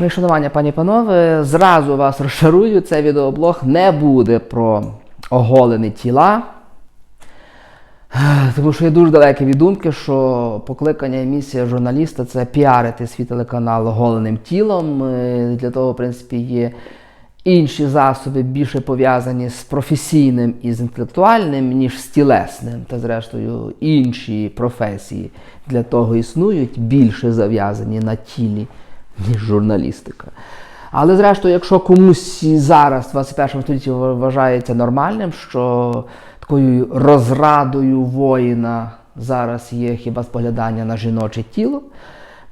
Мої шанування, пані і панове, зразу вас розшарую, цей відеоблог не буде про оголені тіла. Тому що я дуже далекий від думки, що покликання і місія журналіста це піарити свій телеканал оголеним тілом. Е, Для того, в принципі, є інші засоби, більше пов'язані з професійним і з інтелектуальним, ніж з тілесним. Та, зрештою, інші професії для того існують, більше зав'язані на тілі, ніж журналістика. Але зрештою, якщо комусь зараз, в 21 столітті, вважається нормальним, що такою розрадою воїна зараз є хіба споглядання на жіноче тіло,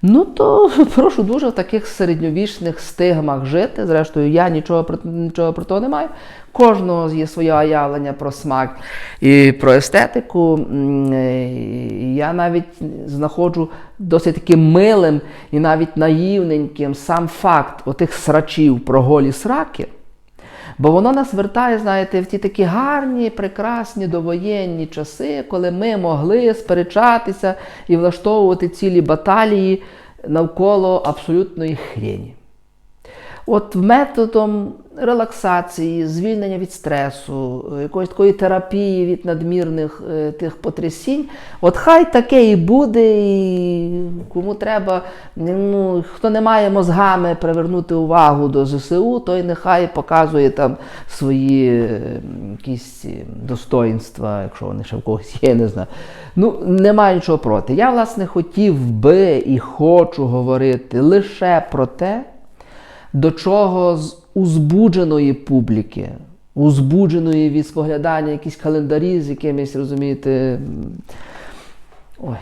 ну то прошу дуже в таких середньовічних стигмах жити. Зрештою, я нічого про, нічого про то не маю. Кожного є своє уявлення про смак і про естетику. Е, Я навіть знаходжу досить таким милим і навіть наївненьким сам факт отих срачів про голі сраки. Бо воно нас вертає, знаєте, в ті такі гарні, прекрасні довоєнні часи, коли ми могли сперечатися і влаштовувати цілі баталії навколо абсолютної хрені. От методом релаксації, звільнення від стресу, е, якоїсь такої терапії від надмірних е, тих потрясінь, от хай таке і буде, і кому треба, ну, хто не має мозгами привернути увагу до ЗСУ, той нехай показує там свої е, якісь достоїнства, якщо вони ще в когось є, не знаю. Ну, немає нічого проти. Я, власне, хотів би і хочу говорити лише про те, до чого з узбудженої публіки, узбудженої від споглядання якісь календарі з якимись, розумієте, ой,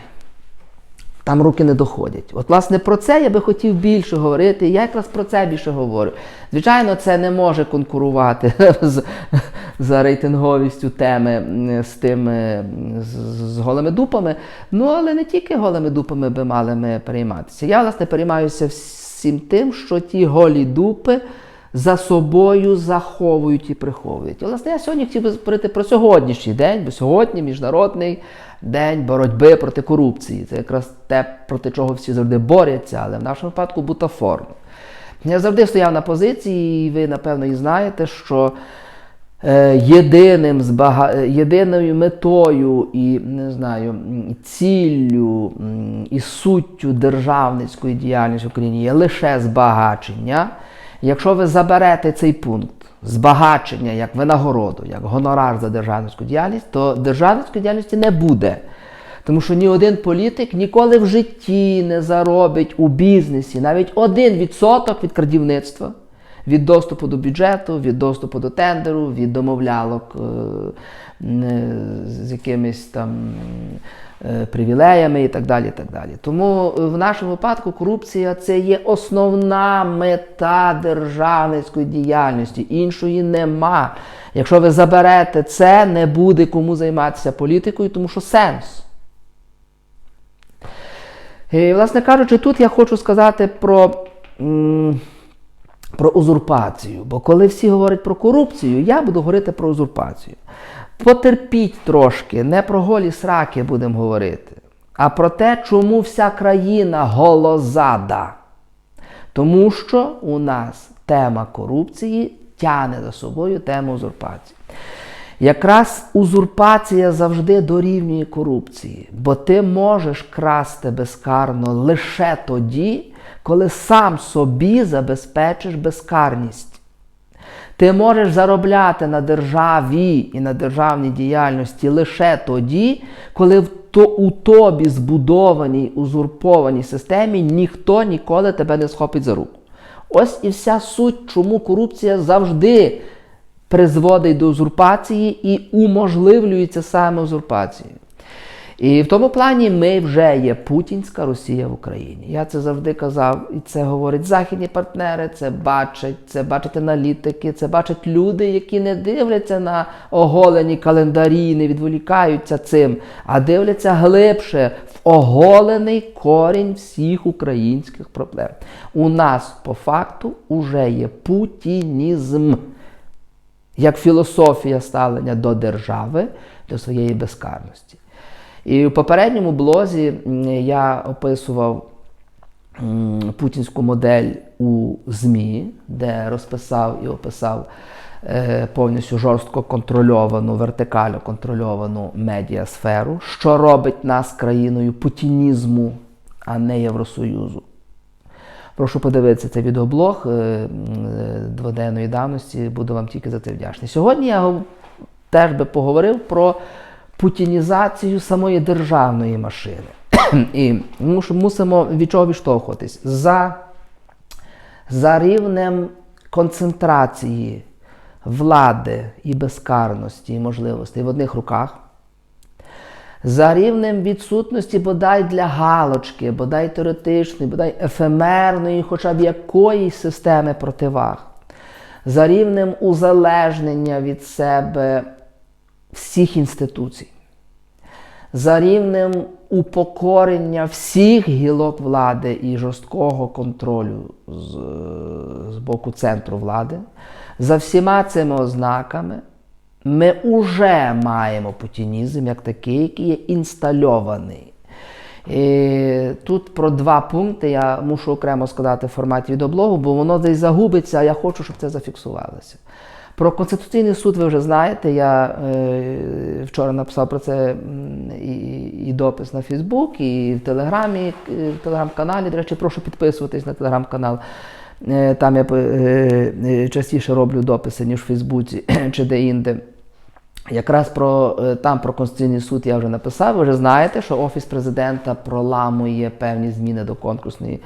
там руки не доходять. От, власне, про це я би хотів більше говорити. Я якраз про це більше говорю. Звичайно, це не може конкурувати з, за рейтинговістю теми з тими з, з голими дупами. Ну, але не тільки голими дупами би мали ми перейматися. Я, власне, переймаюся всім тим, що ті голі дупи за собою заховують і приховують. І, власне, я сьогодні хотів би говорити про сьогоднішній день, бо сьогодні міжнародний день боротьби проти корупції. Це якраз те, проти чого всі завжди борються, але в нашому випадку бутафорно. Я завжди стояв на позиції, і ви, напевно, і знаєте, що єдиним збага... е, єдиною метою і не знаю, ціллю і суттю державницької діяльності в Україні є лише збагачення. Якщо ви заберете цей пункт збагачення як винагороду, як гонорар за державницьку діяльність, то державницької діяльності не буде. Тому що ні один політик ніколи в житті не заробить у бізнесі навіть один відсоток від крадівництва, від доступу до бюджету, від доступу до тендеру, від домовлялок е, е, з якимись там е, привілеями і так далі. і так далі. Тому в нашому випадку корупція це є основна мета державницької діяльності. Іншої нема. Якщо ви заберете це, не буде кому займатися політикою, тому що сенс. І, власне кажучи, тут я хочу сказати про, про узурпацію. Бо коли всі говорять про корупцію, я буду говорити про узурпацію. Потерпіть трошки, не про голі сраки будемо говорити, а про те, чому вся країна голозада. Тому що у нас тема корупції тягне за собою тему узурпації. Якраз узурпація завжди дорівнює корупції, бо ти можеш красти безкарно лише тоді, коли сам собі забезпечиш безкарність. Ти можеш заробляти на державі і на державній діяльності лише тоді, коли в то, у тобі збудованій узурпованій системі ніхто ніколи тебе не схопить за руку. Ось і вся суть, чому корупція завжди призводить до узурпації і уможливлюється саме узурпацією. І в тому плані ми вже є путінська Росія в Україні. Я це завжди казав, і це говорять західні партнери, це бачать, це бачать аналітики, це бачать люди, які не дивляться на оголені календарі, не відволікаються цим, а дивляться глибше в оголений корінь всіх українських проблем. У нас по факту уже є путінізм як філософія ставлення до держави, до своєї безкарності. І в попередньому блозі я описував путінську модель у ЗМІ, де розписав і описав е, повністю жорстко контрольовану, вертикально контрольовану медіасферу, що робить нас країною путінізму, а не Євросоюзу. Прошу подивитися цей відеоблог е, дводенної давності, буду вам тільки за це вдячний. Сьогодні я теж би поговорив про путінізацію самої державної машини. І мусимо від чого відштовхуватись. За, за рівнем концентрації влади і безкарності і можливостей в одних руках за рівнем відсутності бодай для галочки, бодай теоретичної, бодай ефемерної, хоча б якоїсь системи противаг, за рівнем узалежнення від себе всіх інституцій, за рівнем упокорення всіх гілок влади і жорсткого контролю з, з боку центру влади, за всіма цими ознаками ми вже маємо путінізм як такий, який є інстальований. І тут про два пункти я мушу окремо сказати в форматі відеоблогу, бо воно десь загубиться, а я хочу, щоб це зафіксувалося. Про Конституційний суд ви вже знаєте. Я е, вчора написав про це і, і допис на Фейсбук, і в Телеграмі, е, в телеграм-каналі. До речі, прошу підписуватись на телеграм-канал. Е, Там я е, е, частіше роблю дописи, ніж в Фейсбуці чи де-інде. Якраз про е, там про Конституційний суд я вже написав. Ви вже знаєте, що Офіс президента проламує певні зміни до конкурсної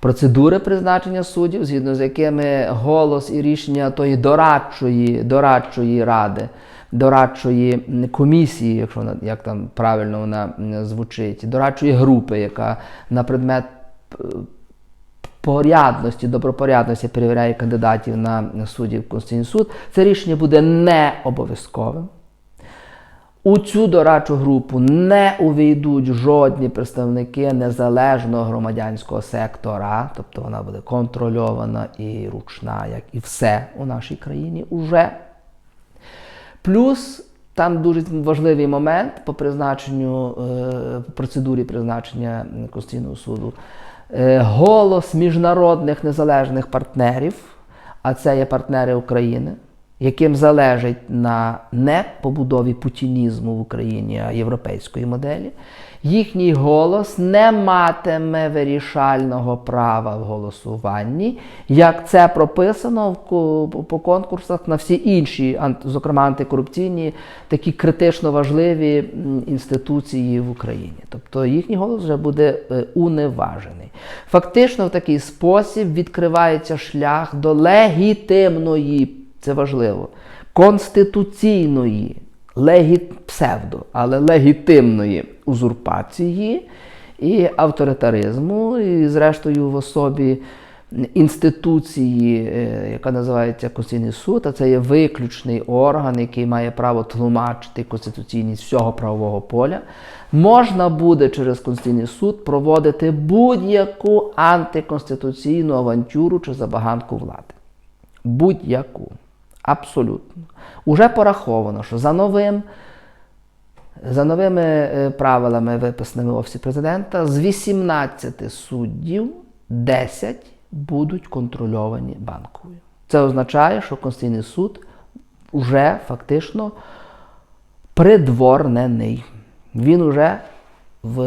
процедури призначення суддів, згідно з якими голос і рішення тої дорадчої, дорадчої ради, дорадчої комісії, якщо вона як там правильно вона звучить, дорадчої групи, яка на предмет е, порядності, добропорядності перевіряє кандидатів на суддів в Конституційний суд, це рішення буде не обов'язковим. У цю дорадчу групу не увійдуть жодні представники незалежного громадянського сектора, тобто вона буде контрольована і ручна, як і все у нашій країні уже. Плюс там дуже важливий момент по призначенню, е, по процедурі призначення Конституційного суду. Е, Голос міжнародних незалежних партнерів, а це є партнери України, яким залежить на не побудові путінізму в Україні, а європейської моделі, їхній голос не матиме вирішального права в голосуванні, як це прописано в по конкурсах на всі інші, зокрема антикорупційні, такі критично важливі інституції в Україні. Тобто їхній голос вже буде е, уневажений. Фактично, в такий спосіб відкривається шлях до легітимної, це важливо, конституційної, легі... псевдо, але легітимної узурпації і авторитаризму, і, зрештою, в особі інституції, е, яка називається Конституційний суд, а це є виключний орган, який має право тлумачити конституційність всього правового поля, можна буде через Конституційний суд проводити будь-яку антиконституційну авантюру чи забаганку влади. Будь-яку. Абсолютно. Уже пораховано, що за новим за новими е, правилами, виписаними в Офісі президента, з 18 суддів 10 будуть контрольовані банкою. Це означає, що Конституційний суд вже фактично придворнений. Він уже в,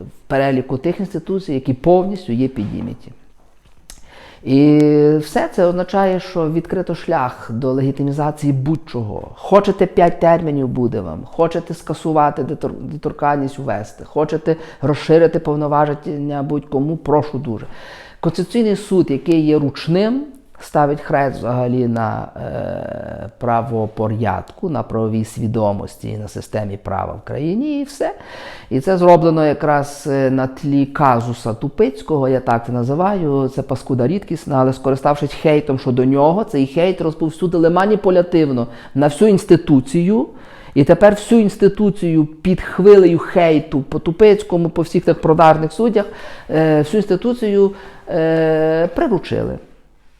в переліку тих інституцій, які повністю є підійміті. І все це означає, що відкрито шлях до легітимізації будь-чого. Хочете 5 термінів буде вам, хочете скасувати недоторканність увести, хочете розширити повноваження будь-кому, прошу дуже. Конституційний суд, який є ручним, ставить хрест взагалі на е, правопорядку, на правовій свідомості на системі права в країні, і все. І це зроблено якраз е, на тлі казуса Тупицького, я так це називаю. Це паскуда рідкісна, але скориставшись хейтом щодо нього, цей хейт розповсюдили маніпулятивно на всю інституцію. І тепер всю інституцію під хвилею хейту по Тупицькому, по всіх тих продажних суддях, е, всю інституцію приручили.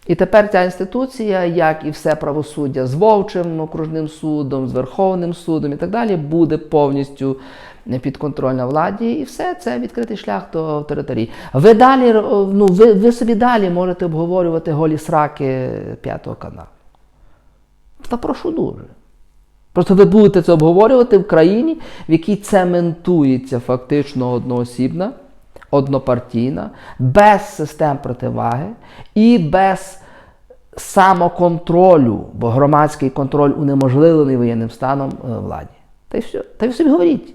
І тепер ця інституція, як і все правосуддя з Вовчим окружним судом, з Верховним судом і так далі, буде повністю підконтрольна владі, і все це відкритий шлях до авторитарії. Ви далі, ну, ви, ви собі далі можете обговорювати голі сраки п'ятого каналу. Та прошу дуже. Просто ви будете це обговорювати в країні, в якій цементується фактично одноосібна, однопартійна, без систем противаги і без самоконтролю, бо громадський контроль унеможливлений воєнним станом е, владі. Та й все. Та й собі говоріть.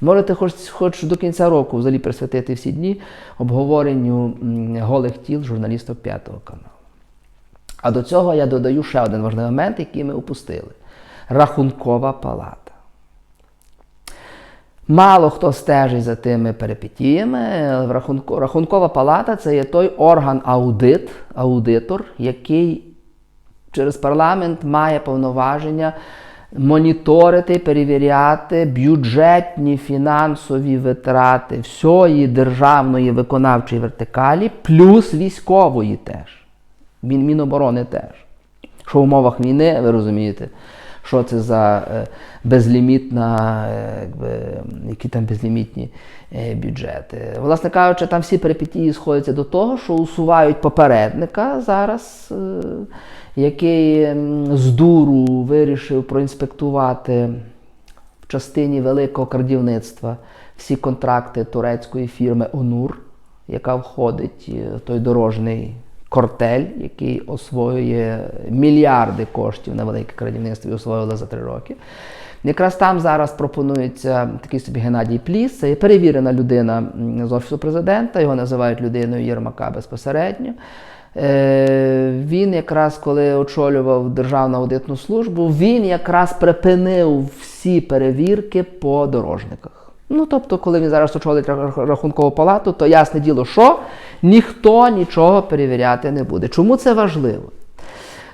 Можете хоч, хоч до кінця року взагалі присвятити всі дні обговоренню голих тіл журналістів п'ятого каналу. А до цього я додаю ще один важливий момент, який ми упустили. Рахункова палата. Мало хто стежить за тими перипетіями. Рахунко- Рахункова палата це є той орган аудит, аудитор, який через парламент має повноваження моніторити, перевіряти бюджетні фінансові витрати всієї державної виконавчої вертикалі, плюс військової теж. Мін, Міноборони теж. Що в умовах війни, ви розумієте, що це за е, безлімітна, е, які там безлімітні е, бюджети. Власне кажучи, там всі перипетії сходяться до того, що усувають попередника зараз, який з дуру вирішив проінспектувати в частині великого крадівництва всі контракти турецької фірми Онур, яка входить в той дорожній кортель, який освоює мільярди коштів на велике крадівництво і освоїли за три роки. Якраз там зараз пропонується такий собі Геннадій Пліс. Це перевірена людина з Офісу президента, його називають людиною Єрмака безпосередньо. Е, Він якраз коли очолював Державну аудитну службу, він якраз припинив всі перевірки по дорожниках. Ну, тобто, коли він зараз очолить рахункову палату, то ясне діло, що ніхто нічого перевіряти не буде. Чому це важливо?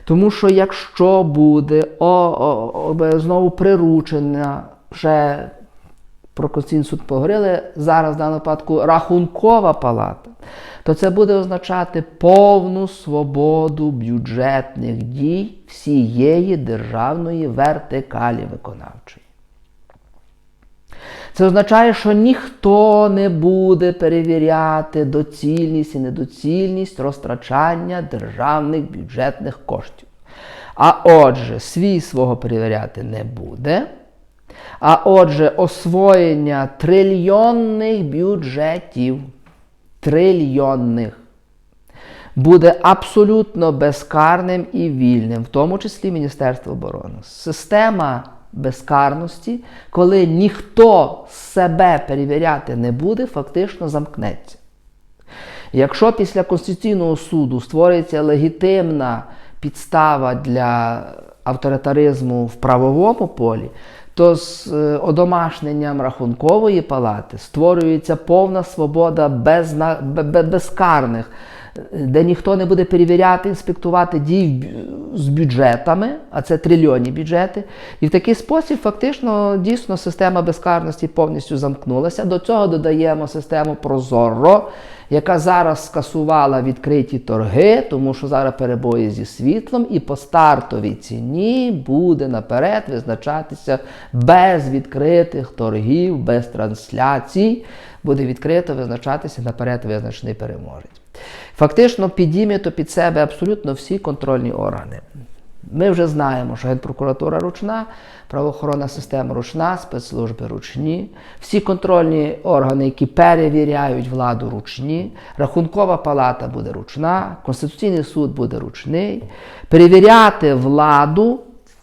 Тому що якщо буде о, о, о, знову приручена вже про Конституційний суд поговорили, зараз в даному випадку рахункова палата, то це буде означати повну свободу бюджетних дій всієї державної вертикалі виконавчої. Це означає, що ніхто не буде перевіряти доцільність і недоцільність розтрачання державних бюджетних коштів. А отже, свій свого перевіряти не буде. А отже, освоєння трильйонних бюджетів, трильйонних, буде абсолютно безкарним і вільним, в тому числі Міністерство оборони. Система безкарності, коли ніхто себе перевіряти не буде, фактично замкнеться. Якщо після Конституційного суду створюється легітимна підстава для авторитаризму в правовому полі, то з е, одомашненням рахункової палати створюється повна свобода безна... бе- бе- безкарних, де ніхто не буде перевіряти, інспектувати дій з бюджетами, а це трильйонні бюджети. І в такий спосіб фактично дійсно система безкарності повністю замкнулася. До цього додаємо систему Прозоро, яка зараз скасувала відкриті торги, тому що зараз перебої зі світлом, і по стартовій ціні буде наперед визначатися без відкритих торгів, без трансляцій, буде відкрито визначатися наперед визначений переможець. Фактично підіймето під себе абсолютно всі контрольні органи. Ми вже знаємо, що Генпрокуратура ручна, правоохоронна система ручна, спецслужби ручні, всі контрольні органи, які перевіряють владу ручні, рахункова палата буде ручна, Конституційний суд буде ручний. Перевіряти владу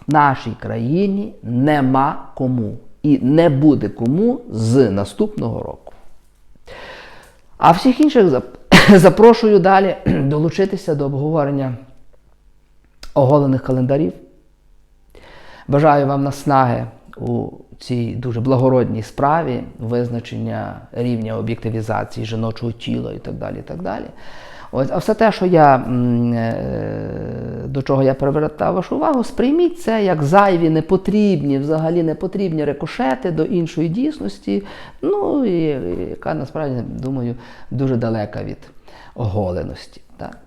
в нашій країні нема кому і не буде кому з наступного року. А всіх інших запрошую далі долучитися до обговорення оголених календарів. Бажаю вам наснаги у цій дуже благородній справі визначення рівня об'єктивізації жіночого тіла і так далі. І так далі. Ось, а все те, що я, е, до чого я привертав вашу увагу, сприйміть це як зайві, непотрібні, взагалі непотрібні рикошети до іншої дійсності, ну і яка насправді, думаю, дуже далека від оголеності. Так?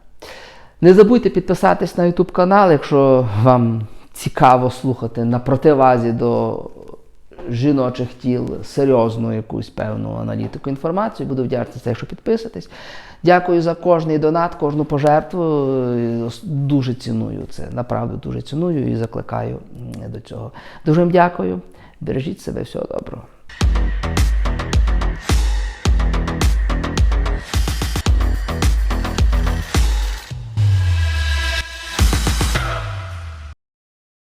Не забудьте підписатись на YouTube канал, якщо вам цікаво слухати на противазі до жіночих тіл серйозну якусь певну аналітику інформацію. Буду вдячний за це, якщо підписатись. Дякую за кожний донат, кожну пожертву. Дуже ціную це. Направду дуже ціную і закликаю до цього. Дуже вам дякую. Бережіть себе, всього доброго.